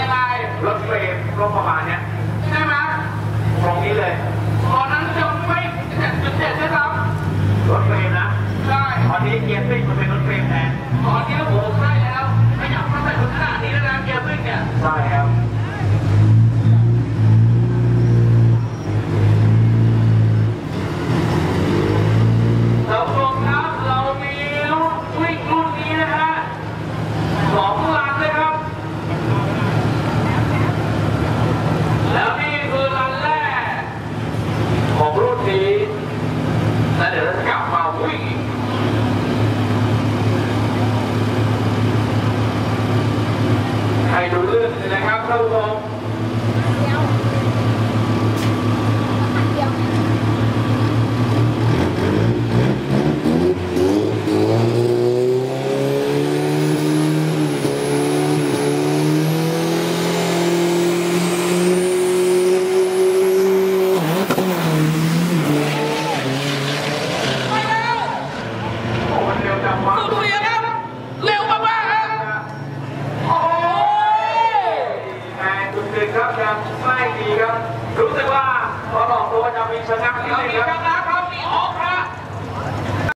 ยังไงรถเฟล์รถประมาณเนี้ยใช่ไหมตรงนี้เลยตอนนั้นยังไม่เจ็ดจุดเจ็ดใช่ไหมรถเฟรมนะใช่ตอนนี้เกียร์ซิ่งมันเป็นรถเฟรมแทนตอนนี้ผม रखा हुआ ครับยังไม่ดีครับ รู้สึกว่าตอนออกตัวจะมีชนะนิดนึงครับ